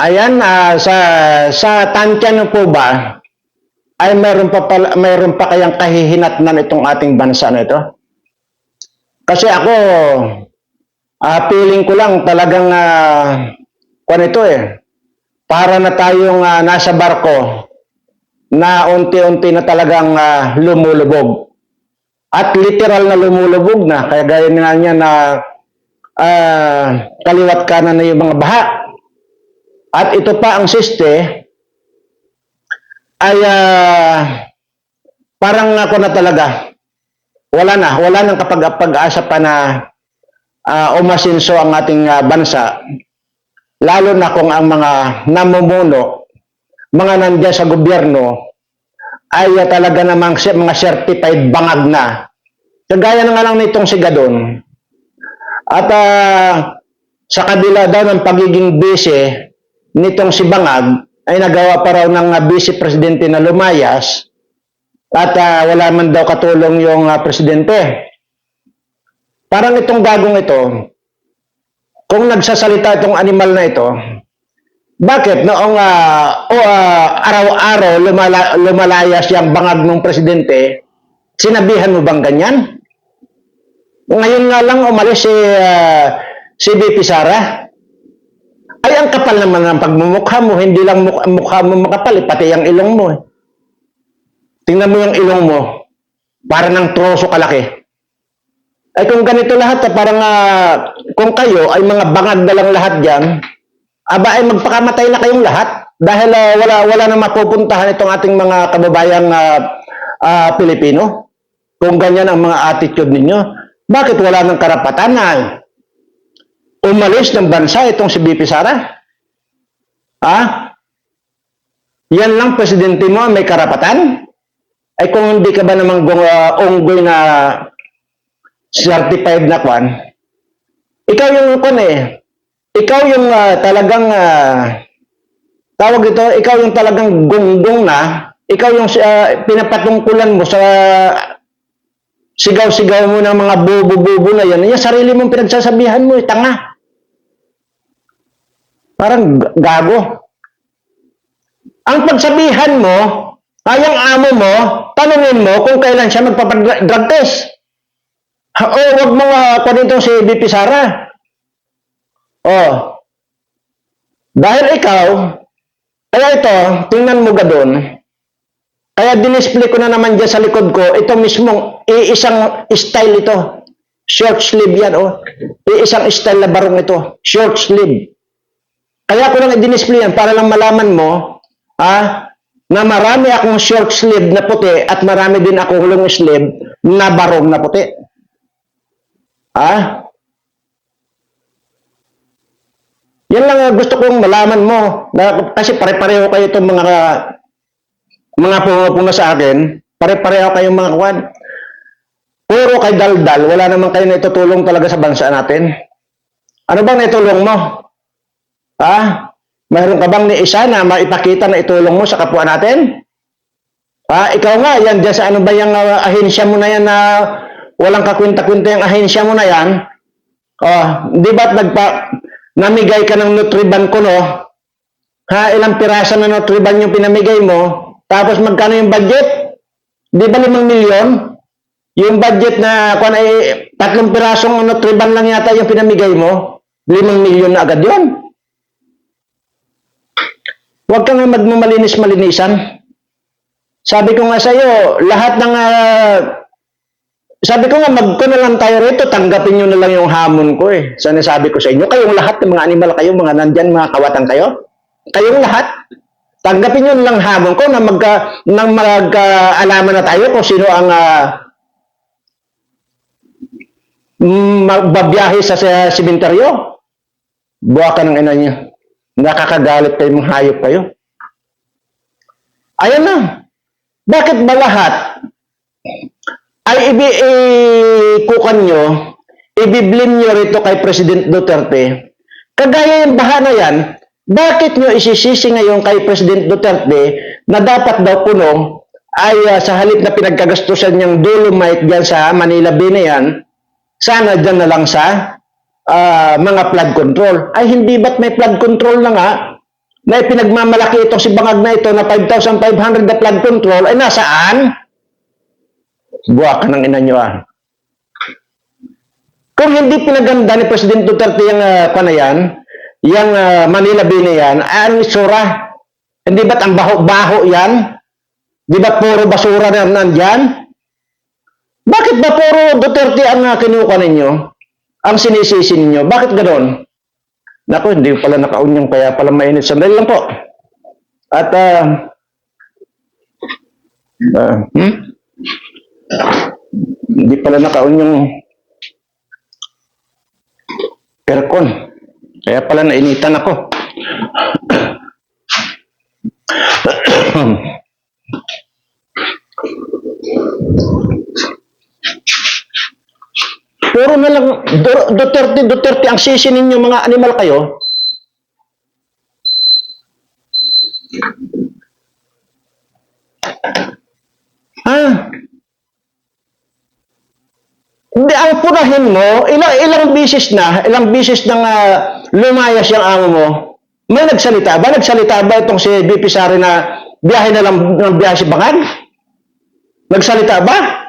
Ayan, ah, sa sa tansya po ba ay mayroon pa pala, mayroon pa kayang kahihinatnan itong ating bansa na ito? Kasi ako ah feeling ko lang talagang uh, kung ito eh para na tayong ah, nasa barko na unti-unti na talagang ah, lumulubog. At literal na lumulubog na kaya gaya nga niya na ah, kaliwat kanan na yung mga baha. At ito pa ang siste ay ah, parang ako na talaga wala na, wala nang kapag pag-asa pa na ah, umasinso ang ating ah, bansa. Lalo na kung ang mga namumuno, mga nandiyan sa gobyerno, ay ah, talaga namang mga certified bangag na. Kagaya na nga lang nitong si Gadon. At ah, sa kabila daw ng pagiging busy nitong si Bangag, ay nagawa pa raw ng ah, vice presidente na lumayas at ah, wala man daw katulong yung ah, presidente. Parang itong gagong ito, kung nagsasalita itong animal na ito, bakit noong ah, o, ah, araw-araw lumala, lumalayas yung bangag ng presidente, sinabihan mo bang ganyan? Ngayon nga lang umalis si, ah, si BP Sara. Ay, ang kapal naman ng pagmumukha mo, hindi lang mukha, mukha mo makapal, eh, pati ang ilong mo. eh. Tingnan mo yung ilong mo, para ng troso kalaki. Ay kung ganito lahat, ah, parang ah, kung kayo ay mga bangag na lang lahat dyan, aba ay magpakamatay na kayong lahat dahil ah, wala wala na mapupuntahan itong ating mga kababayang ah, ah, Pilipino. Kung ganyan ang mga attitude ninyo, bakit wala ng karapatan na umalis ng bansa itong si BP Sara? Ha? Yan lang presidente mo may karapatan? Ay kung hindi ka ba namang uh, unggoy na certified na kwan, ikaw yung kwan eh, ikaw yung ah, talagang ah, tawag ito, ikaw yung talagang gunggong na, ikaw yung ah, pinapatungkulan mo sa sigaw-sigaw mo ng mga bubo-bubo na yan, yan sarili mong pinagsasabihan mo, eh, tanga. Parang gago. Ang pagsabihan mo, ay ang amo mo, tanungin mo kung kailan siya magpapadrug test. O, wag mo uh, dito si BP Sara. Oh. Dahil ikaw, kaya ito, tingnan mo gadon, kaya dinisplay ko na naman dyan sa likod ko, ito mismong iisang style ito. Short sleeve yan, oh. Iisang style na barong ito. Short sleeve. Kaya ko lang i-display yan para lang malaman mo, ha, na marami akong short sleeve na puti at marami din akong long sleeve na barong na puti. Ha? Yan lang ang gusto kong malaman mo. Na, kasi pare-pareho kayo itong mga mga pumupuna sa akin. Pare-pareho kayong mga kwan. Puro kay daldal. Wala naman kayo na itutulong talaga sa bansa natin. Ano bang naitulong mo? Ha? Mayroon ka bang ni isa na maipakita na itulong mo sa kapwa natin? Ha? Ikaw nga, yan dyan sa ano ba yung uh, ahensya mo na yan na walang kakwinta-kwinta yung ahensya mo na yan? Oh, di ba't nagpa, namigay ka ng Nutriban ko, no? Ha, ilang pirasa na Nutriban yung pinamigay mo? Tapos magkano yung budget? Di ba limang milyon? Yung budget na kung ay tatlong pirasong Nutriban lang yata yung pinamigay mo, limang milyon na agad yun. Huwag kang magmamalinis-malinisan. Sabi ko nga sa iyo, lahat ng ah, sabi ko nga magko na lang tayo rito, tanggapin niyo na lang yung hamon ko eh. Sana sabi ko sa inyo, kayong lahat ng mga animal kayo, mga nandyan, mga kawatan kayo, kayong lahat, tanggapin niyo na lang hamon ko na magka nang magkaalaman na tayo kung sino ang mm, magbabiyahe sa, sa simenteryo. Buwa ka ng ina niya. Nakakagalit kayo, mga hayop kayo. Ayan na. Bakit ba lahat ay ibi ikukan nyo, ibiblin nyo rito kay President Duterte? Kagaya yung baha na yan, bakit nyo isisisi ngayon kay President Duterte na dapat daw puno ay ah, sa halip na pinagkagastusan niyang dolomite dyan sa Manila Bay na yan, sana dyan na lang sa ah, mga flood control. Ay hindi ba't may flood control na nga? na ipinagmamalaki itong si Bangag na ito na 5,500 na flood control ay nasaan? Buwa ka ng ina nyo ah. Kung hindi pinaganda ni President Duterte yung uh, na yan, yung ah, Manila Bay na yan, ay anong itsura? Hindi ba't ang baho-baho yan? Di ba puro basura na nandyan? Bakit ba puro Duterte ang uh, kinuha ninyo? Ang sinisisi ninyo? Bakit ganoon? Naku, hindi pala nakaunyong kaya pala mainit. Sandali lang po. At, ah, ah, hmm? Hindi pala nakaunyong aircon. Kaya pala nainitan ako. Puro na lang Du- Duterte, Duterte ang sisi ninyo mga animal kayo. Ha? Hindi, ang purahin mo, ilang, ilang bisis na, ilang bisis nang ah, lumayas yung amo mo, may nagsalita ba? Nagsalita ba itong si BP Sari na biyahe na lang ng biyahe si Bangag? Nagsalita ba?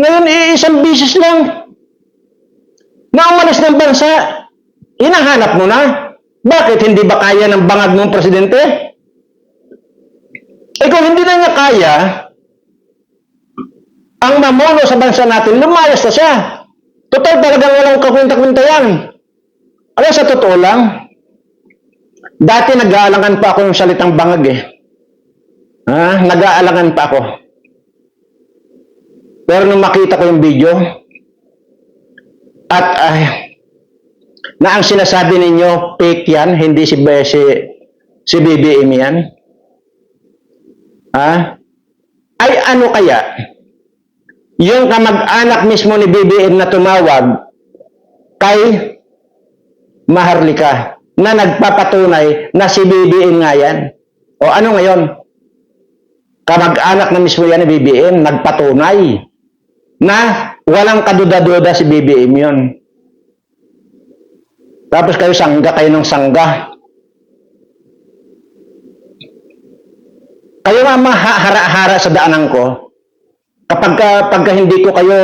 Ngayon, iisang bisis lang. Na umalis ng bansa, hinahanap mo na. Bakit hindi ba kaya ng bangag ng presidente? Eh kung hindi na niya kaya, ang mamuno sa bansa natin, lumayas na siya. Total talagang walang kakwenta-kwenta yan. Alam, sa totoo lang, dati nag-aalangan pa ako yung salitang bangag eh. Ha? Nag-aalangan pa ako. Pero nung makita ko yung video, at ay, na ang sinasabi ninyo, fake yan, hindi si, si, si BBM yan. Ha? Ay ano kaya? Yung kamag-anak mismo ni BBM na tumawag kay Maharlika na nagpapatunay na si BBM nga yan. O ano ngayon? Kamag-anak na mismo yan ni BBM nagpatunay na walang kaduda-duda si BBM yun. Tapos kayo sangga kayo ng sangga. Kayo nga mahara-hara sa daanan ko. Kapag ka, pagka hindi ko kayo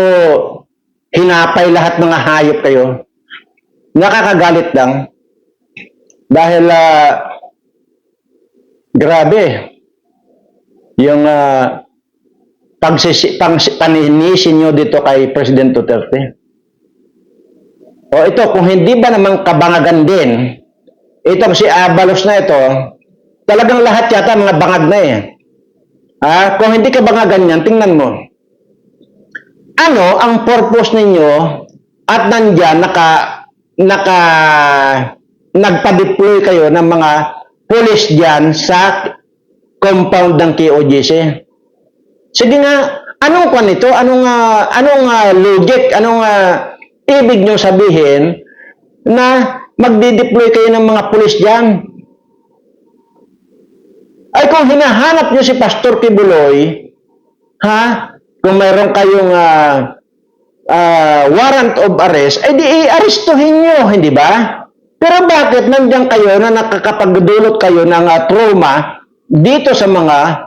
hinapay lahat mga hayop kayo, nakakagalit lang. Dahil, ah, grabe, yung uh, pagsisi, pang, paninisin nyo dito kay President Duterte. O ito, kung hindi ba naman kabangagan din, itong si Abalos na ito, talagang lahat yata mga bangag na eh. Ah, kung hindi kabangagan yan, tingnan mo. Ano ang purpose ninyo at nandyan naka, naka, nagpa-deploy kayo ng mga police dyan sa compound ng KOJC? Sige nga, anong kwan ito? Anong, uh, anong uh, logic? Anong uh, ibig nyo sabihin na magdi-deploy kayo ng mga pulis dyan? Ay kung hinahanap nyo si Pastor Kibuloy, ha? Kung mayroon kayong uh, uh, warrant of arrest, ay di i-arestuhin nyo, hindi ba? Pero bakit nandiyan kayo na nakakapagdulot kayo ng uh, trauma dito sa mga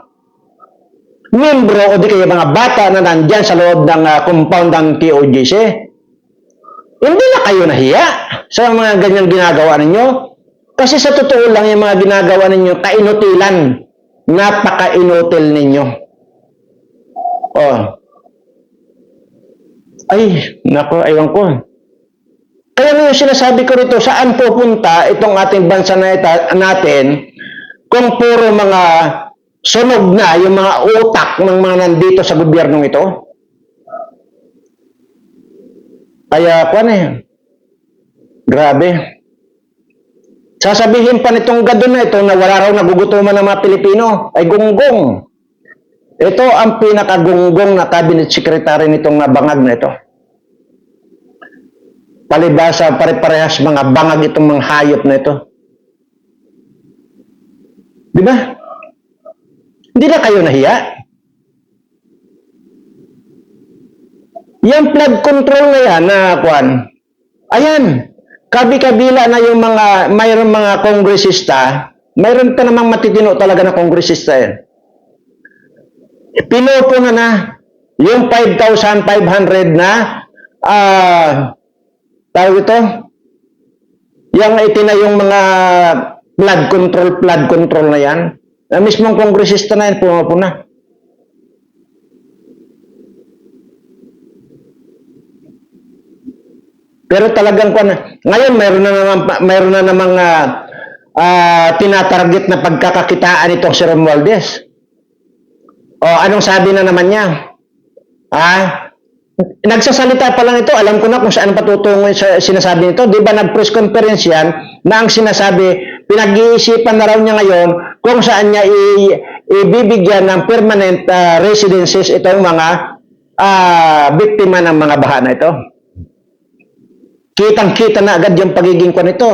membro o di kaya mga bata na nandyan sa loob ng uh, compound ng KOGC. Hindi na kayo nahiya sa mga ganyan ginagawa ninyo. Kasi sa totoo lang yung mga ginagawa ninyo, kainutilan. Napaka-inutil ninyo. Oh. Ay, nako, aywan ko. Kaya nga yung sinasabi ko rito, saan pupunta itong ating bansa na ita, natin kung puro mga sunog na yung mga utak ng mga nandito sa gobyernong ito. Kaya, kwan eh, grabe. Sasabihin pa nitong gadon na ito na wala raw nagugutuman ng mga Pilipino, ay gunggong. Ito ang pinakagunggong na cabinet secretary nitong bangag na ito. Palibasa, pare-parehas mga bangag itong mga hayop na ito. Di ba? Hindi na kayo nahiya? Yung flood control na yan na kwan, ayan, kabi-kabila na yung mga, mayroong mga kongresista, mayroon pa namang matitino talaga na kongresista yan. Pinupo na na yung 5,500 na ah tawag ito yung itinayong mga flood control flood control na yan na mismong kongresista na yan pumapo na pero talagang kung ngayon mayroon na naman mayroon na namang ah, ah, tinatarget na pagkakakitaan itong si Romualdez. O anong sabi na naman niya? Ah, nagsasalita pa lang ito, alam ko na kung saan patutungo yung sa sinasabi nito. Di ba nag-press conference yan na ang sinasabi, pinag-iisipan na raw niya ngayon kung saan niya i- ibibigyan ng permanent ah, residences itong mga ah, biktima ng mga baha na ito. Kitang-kita na agad yung pagiging ko nito.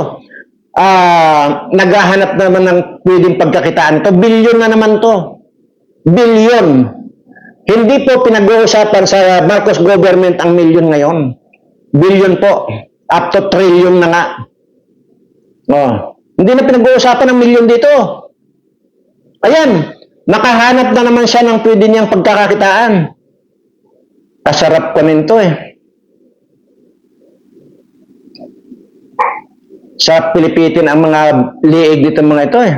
Ah, naghahanap naman ng pwedeng pagkakitaan ito. Bilyon na naman to. Bilyon. Hindi po pinag-uusapan sa Marcos government ang milyon ngayon. Bilyon po. Up to trillion na nga. Oh. Hindi na pinag-uusapan ang milyon dito. Ayan. Nakahanap na naman siya ng pwede niyang pagkakakitaan. Kasarap ko nito eh. Sa Pilipitin ang mga liig dito mga ito eh.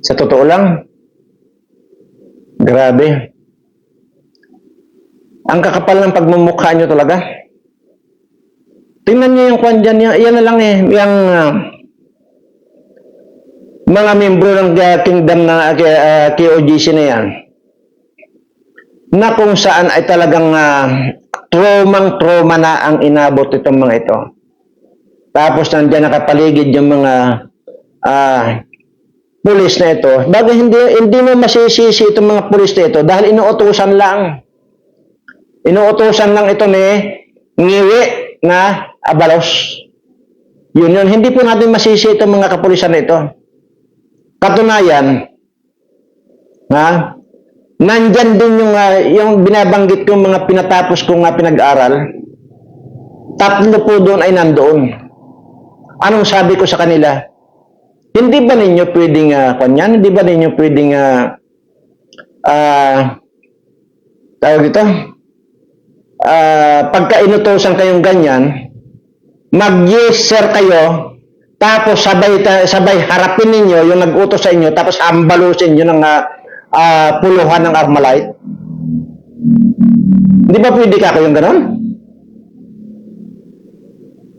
Sa totoo lang, grabe. Ang kakapal ng pagmumukha nyo talaga. Tingnan nyo yung kwan dyan, yan, yan na lang eh, yung ah, mga membro ng ah, kingdom na uh, KOGC na yan, na kung saan ay talagang uh, traumang-trauma na ang inabot itong mga ito. Tapos nandiyan nakapaligid yung mga ah pulis na ito. Bago hindi, hindi mo masisisi itong mga pulis na ito dahil inuutosan lang. Inuutosan lang ito ni ngiwi na abalos. Yun yun. Hindi po natin masisi itong mga kapulisan na ito. Katunayan, ha? Nandyan din yung, ah, yung binabanggit kong mga pinatapos kong nga pinag-aral. Tatlo po doon ay nandoon. Anong sabi ko sa kanila? Hindi ba ninyo pwedeng uh, kanyan? Hindi ba ninyo pwedeng uh, uh, tawag ito? Uh, pagka inutosan kayong ganyan, mag-yes sir kayo, tapos sabay, sabay harapin ninyo yung nag-utos sa inyo, tapos hambalusin nyo ng uh, uh, puluhan ng Armalite. Hindi ba pwede ka kayong ganon?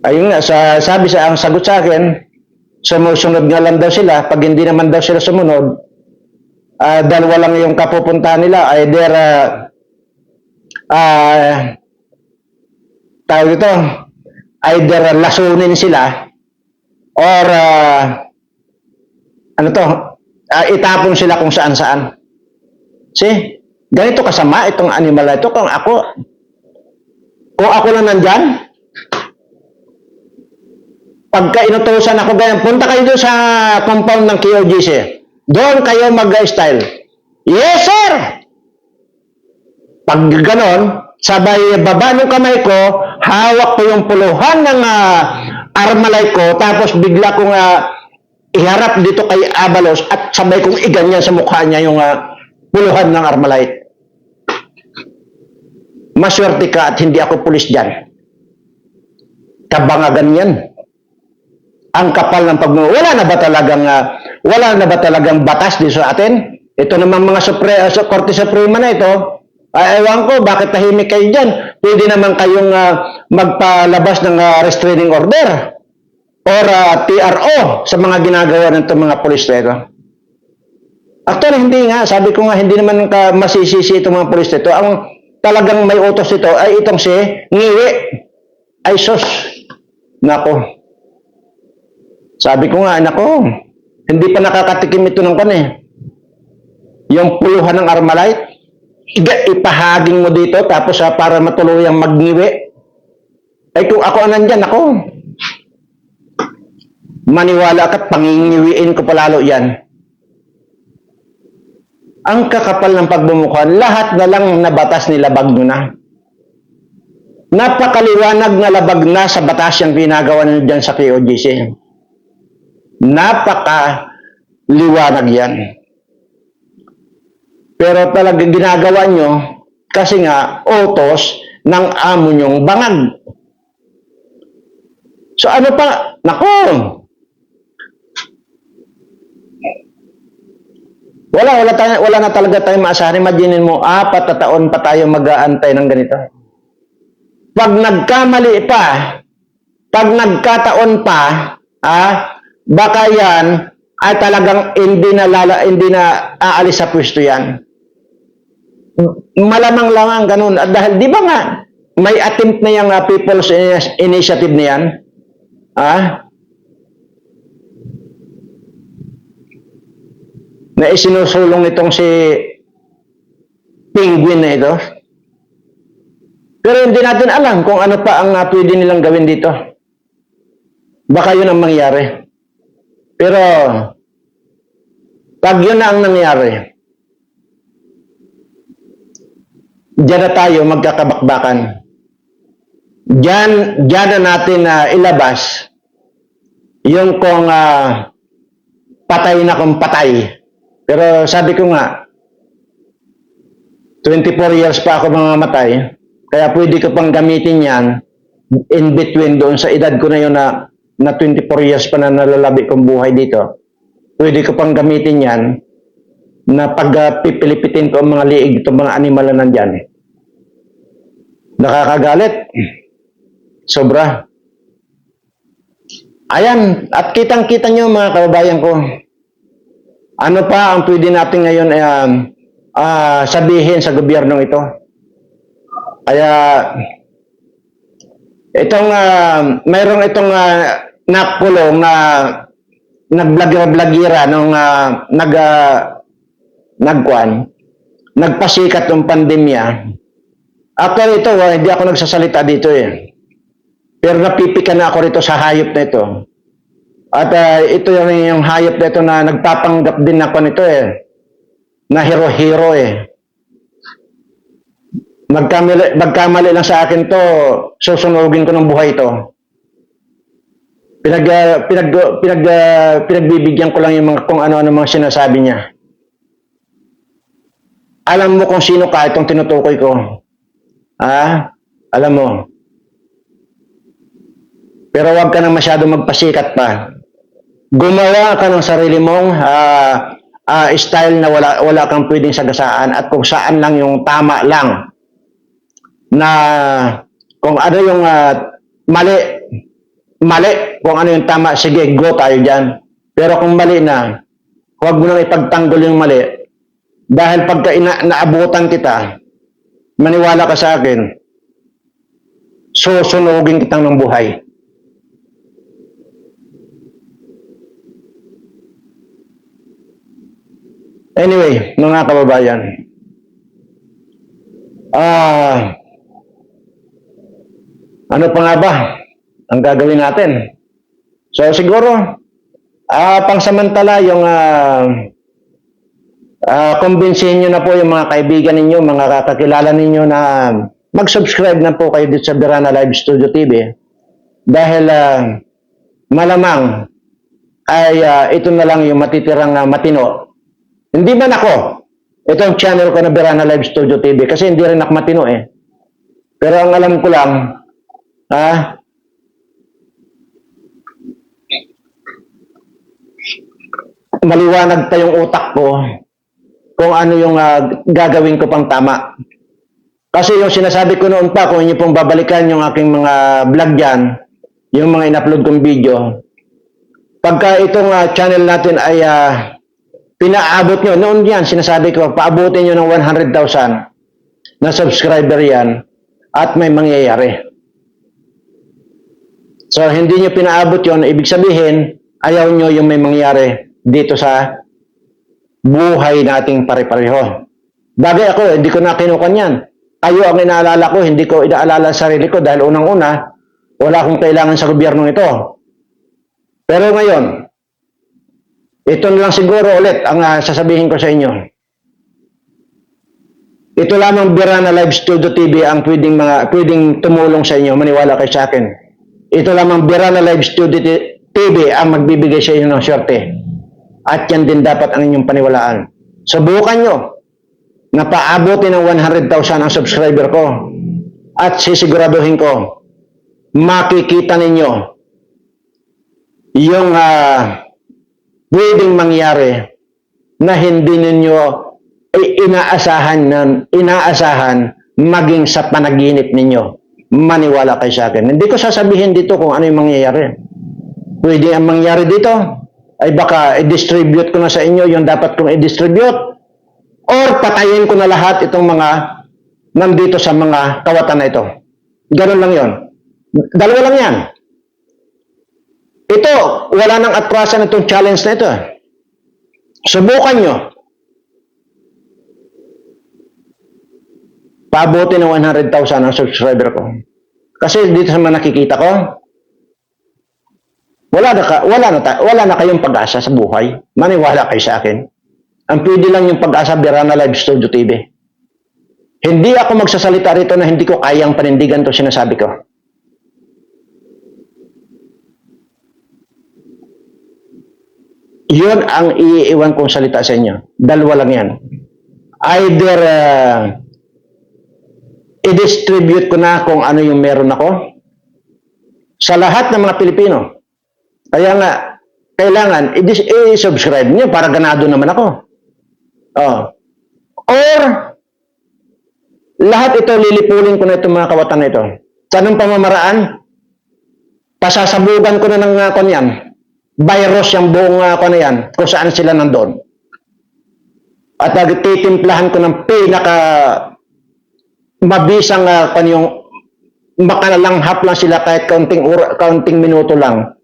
Ayun nga, sa, sabi sa, ang sagot sa akin, sumusunod nga lang daw sila. Pag hindi naman daw sila sumunod, uh, dalawa lang yung kapupuntahan nila. Either, uh, uh, tawag ito, either lasunin sila, or, uh, ano to, uh, itapon sila kung saan-saan. See? Ganito kasama itong animal na ito. Kung ako, kung ako lang nandyan, pagka inutusan ako ganyan, punta kayo doon sa compound ng KOGC. Doon kayo mag-style. Yes, sir! Pag ganon, sabay baba ng kamay ko, hawak ko yung puluhan ng uh, armalite ko, tapos bigla kong uh, iharap dito kay Abalos at sabay kong iganyan sa mukha niya yung uh, puluhan ng armalite. Maswerte ka at hindi ako pulis dyan. Kabangagan yan ang kapal ng pagmuno. Wala na ba talagang uh, wala na ba talagang batas dito sa atin? Ito naman mga supre, uh, Korte Suprema na ito. Ay, ewan ko, bakit tahimik kayo dyan? Pwede naman kayong uh, magpalabas ng uh, restraining order or uh, TRO sa mga ginagawa ng itong mga ito. Actually, hindi nga. Sabi ko nga, hindi naman ka masisisi itong mga ito. Ang talagang may utos ito ay itong si Ngiwi. Ay sus. Nako. Sabi ko nga, anak ko, hindi pa nakakatikim ito ng kan eh. Yung puluhan ng Armalite, ipahaging mo dito tapos uh, para matuluyang magngiwi. Ay kung ako nandyan, ako, maniwala ka, pangingiwiin ko palalo yan. Ang kakapal ng pagbumukha, lahat na lang na batas nilabag nyo na. Napakaliwanag na labag na sa batas yung ginagawa nyo dyan sa KOGC. Napakaliwanag yan. Pero talaga ginagawa nyo kasi nga utos ng amo nyong bangag. So ano pa? Nako! Wala, wala, tayo, wala na talaga tayong maasahan. Imaginin mo, apat na taon pa tayo mag-aantay ng ganito. Pag nagkamali pa, pag nagkataon pa, ah, baka yan ay talagang hindi na, lala, hindi na aalis sa pwesto yan. Malamang lamang ganun. At dahil, di ba nga, may attempt na yung ah, People's Initiative na yan? Ah? Na isinusulong nitong si Penguin na ito. Pero hindi natin alam kung ano pa ang uh, pwede nilang gawin dito. Baka yun ang mangyari. Pero, pag yun na ang nangyari, diyan na tayo magkakabakbakan. Diyan, diyan na natin na ilabas yung kung ah, patay na kung patay. Pero sabi ko nga, 24 years pa ako mamamatay, kaya pwede ko pang gamitin yan in between doon sa edad ko na yun na, na 24 years pa na nalalabi kong buhay dito. Pwede ko pang gamitin yan na pag uh, ko ang mga liig itong mga animal na nandyan. Nakakagalit. Sobra. Ayan, at kitang-kita nyo mga kababayan ko, ano pa ang pwede natin ngayon um, ah, sabihin sa gobyernong ito? Kaya, itong, uh, mayroong itong uh, nakulong na nagblagir-blagira nung uh, nag, uh, nagkuan, nagpasikat ng pandemya. Actually ito, uh, hindi ako nagsasalita dito eh. Pero napipikan na ako rito sa hayop na ito. At uh, ito yung, yung hayop na ito na nagpapanggap din ako nito eh. Na hero-hero eh. Magkamali, magkamali lang sa akin to, susunugin ko ng buhay ito. Pinag, uh, pinag, pinag, uh, pinagbibigyan ko lang yung mga, kung ano-ano mga sinasabi niya. Alam mo kung sino ka itong tinutukoy ko. Ah, alam mo. Pero huwag ka nang masyado magpasikat pa. Gumawa ka ng sarili mong uh, uh, style na wala, wala kang pwedeng sagasaan at kung saan lang yung tama lang na kung ano yung uh, mali, mali, kung ano yung tama, sige, go tayo dyan. Pero kung mali na, huwag mo nang ipagtanggol yung mali. Dahil pagka ina, naabutan kita, maniwala ka sa akin, susunugin kitang ng buhay. Anyway, mga kababayan, ah, ano pa nga ba ang gagawin natin? So siguro, ah, pangsamantala yung ah, ah, kumbinsihin nyo na po yung mga kaibigan ninyo, mga kakakilala ninyo na mag-subscribe na po kayo dito sa Birana Live Studio TV dahil ah, malamang ay ah, ito na lang yung matitirang ah, matino hindi man ako. Ito ang channel ko na Berana Live Studio TV kasi hindi rin ako matino eh. Pero ang alam ko lang, ha, maliwanag pa yung utak ko kung ano yung uh, gagawin ko pang tama. Kasi yung sinasabi ko noon pa, kung inyo pong babalikan yung aking mga vlog dyan, yung mga in-upload kong video, pagka itong uh, channel natin ay uh, pinaabot nyo, noon yan, sinasabi ko, paabutin nyo ng 100,000 na subscriber yan at may mangyayari. So, hindi nyo pinaabot yon ibig sabihin, ayaw nyo yung may mangyayari dito sa buhay nating pare-pareho. Bagay ako, hindi ko na kinukan yan. Kayo ang inaalala ko, hindi ko inaalala sa sarili ko dahil unang-una, wala akong kailangan sa gobyernong ito. Pero ngayon, ito na lang siguro ulit ang uh, sasabihin ko sa inyo. Ito lamang Birana Live Studio TV ang pwedeng mga pwedeng tumulong sa inyo, maniwala kayo sa akin. Ito lamang Birana Live Studio TV ang magbibigay sa inyo ng swerte. At yan din dapat ang inyong paniwalaan. Subukan nyo na paabutin ng 100,000 ang subscriber ko. At sisiguraduhin ko, makikita ninyo yung ah, pwedeng mangyari na hindi ninyo inaasahan na inaasahan maging sa panaginip ninyo. Maniwala kayo sa akin. Hindi ko sasabihin dito kung ano yung mangyayari. Pwede ang mangyari dito ay baka i-distribute ko na sa inyo yung dapat kong i-distribute or patayin ko na lahat itong mga nandito sa mga kawatan na ito. Ganun lang yon. Dalawa lang yan. Ito, wala nang atrasan itong challenge na ito. Subukan nyo. Pabuti ng 100,000 ang subscriber ko. Kasi dito sa mga nakikita ko, wala na, ka, wala na, wala na kayong pag-asa sa buhay. Maniwala kayo sa akin. Ang pwede lang yung pag-asa Birana Live Studio TV. Hindi ako magsasalita rito na hindi ko kayang panindigan to sinasabi ko. Yun ang iiwan kong salita sa inyo. Dalawa lang yan. Either uh, i-distribute ko na kung ano yung meron ako sa lahat ng mga Pilipino. Kaya nga, kailangan i-subscribe niyo para ganado naman ako. Oh. Or, lahat ito lilipulin ko na itong mga kawatan ito. Sa anong pamamaraan? Pasasabugan ko na ng uh, kanyan. Virus yung buong uh, na yan, kung saan sila nandoon. At uh, titimplahan ko ng pinaka mabisang uh, kanyang makalalanghap lang sila kahit kaunting, ura, kaunting minuto lang.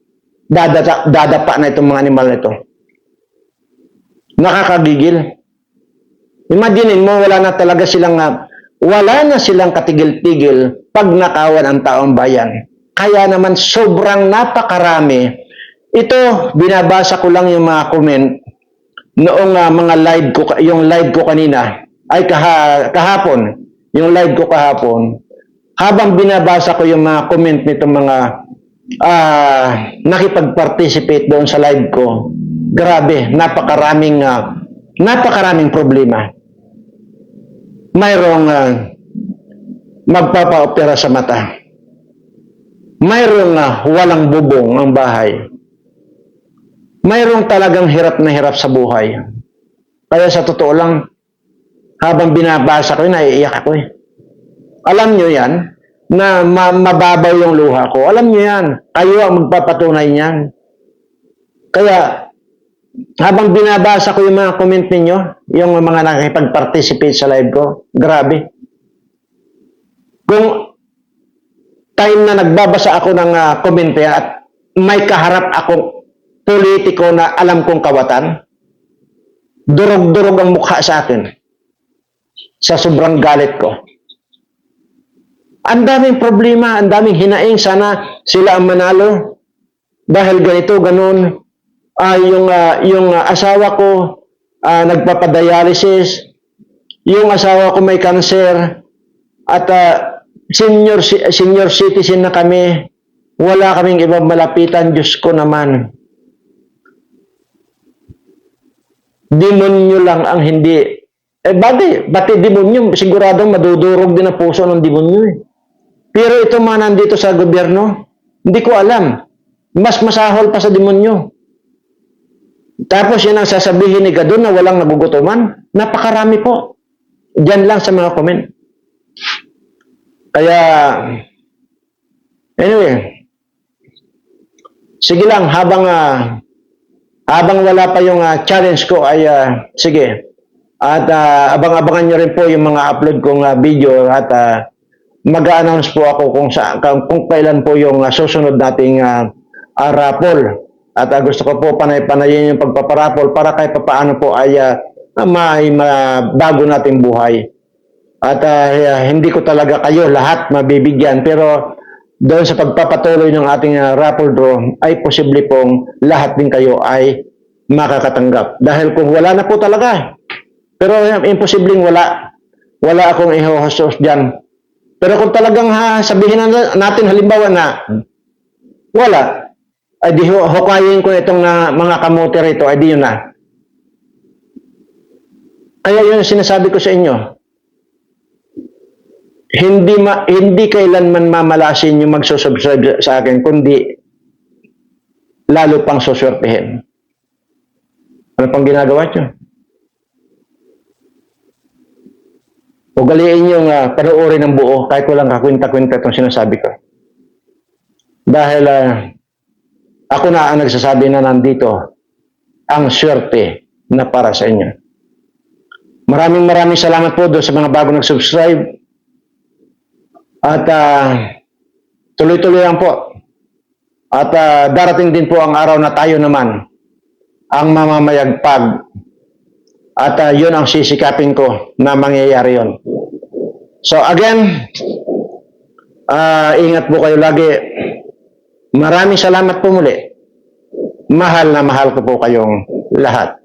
Dadapa, dadapa na itong mga animal na ito. Nakakagigil. Imaginin mo, wala na talaga silang, uh, wala na silang katigil-tigil pag nakawan ang taong bayan. Kaya naman sobrang napakarami. Ito, binabasa ko lang yung mga comment noong uh, mga live ko, yung live ko kanina, ay kaha, kahapon, yung live ko kahapon, habang binabasa ko yung mga comment nito mga ah nakipag-participate doon sa live ko, grabe, napakaraming ah, napakaraming problema. Mayroong uh, magpapa-opera sa mata. Mayroong ah, walang bubong ang bahay. Mayroong talagang hirap na hirap sa buhay. Kaya sa totoo lang, habang binabasa ko, naiiyak ako eh. Alam nyo yan, na ma- mababaw yung luha ko. Alam nyo yan. Kayo ang magpapatunay niyan. Kaya, habang binabasa ko yung mga comment ninyo, yung mga nakipag-participate sa live ko, grabe. Kung time na nagbabasa ako ng uh, comment yan at may kaharap akong politiko na alam kong kawatan, durog-durog ang mukha sa akin sa sobrang galit ko. Ang daming problema, ang daming hinaing. Sana sila ang manalo. Dahil ganito, ganun. Ah, yung, ah, yung asawa ko ah, nagpapadialysis. Yung asawa ko may cancer. At ah, senior, senior citizen na kami. Wala kaming ibang malapitan. Diyos ko naman. Demonyo lang ang hindi. Eh, bati, bati demonyo. Siguradong madudurog din ang puso ng demonyo eh. Pero ito mga nandito sa gobyerno, hindi ko alam. Mas masahol pa sa demonyo. Tapos yan ang sasabihin ni Gadon na walang nagugutuman. Napakarami po. Diyan lang sa mga comment. Kaya, anyway, sige lang, habang, ah, habang wala pa yung ah, challenge ko ay, ah, sige. At ah, abang-abangan nyo rin po yung mga upload kong ah, video at ah, mag-announce po ako kung sa kung, kailan po yung uh, susunod nating uh, uh, raffle. At uh, gusto ko po panay-panayin yung pagpaparapol para kahit paano po ay uh, may bago nating buhay. At uh, hindi ko talaga kayo lahat mabibigyan pero doon sa pagpapatuloy ng ating uh, raffle draw ay posible pong lahat din kayo ay makakatanggap. Dahil kung wala na po talaga, pero uh, imposibleng wala Wala akong ihohostos dyan. Pero kung talagang ha, sabihin na natin halimbawa na wala, ay di hu- hukayin ko itong na, mga kamote rito, ay di yun na. Kaya yun sinasabi ko sa inyo. Hindi ma, hindi kailanman mamalasin yung magsusubscribe sa akin, kundi lalo pang suswertehin. Ano pang ginagawa nyo? Ugaliin yung uh, panoorin ng buo kahit walang kakwenta-kwenta itong sinasabi ko. Dahil ah, ako na ang nagsasabi na nandito ang swerte na para sa inyo. Maraming maraming salamat po doon sa mga bago nag-subscribe. At ah, tuloy-tuloy lang po. At ah, darating din po ang araw na tayo naman ang mamamayagpag. At uh, yun ang sisikapin ko na mangyayari yun. So again, uh, ingat po kayo lagi. Maraming salamat po muli. Mahal na mahal ko po kayong lahat.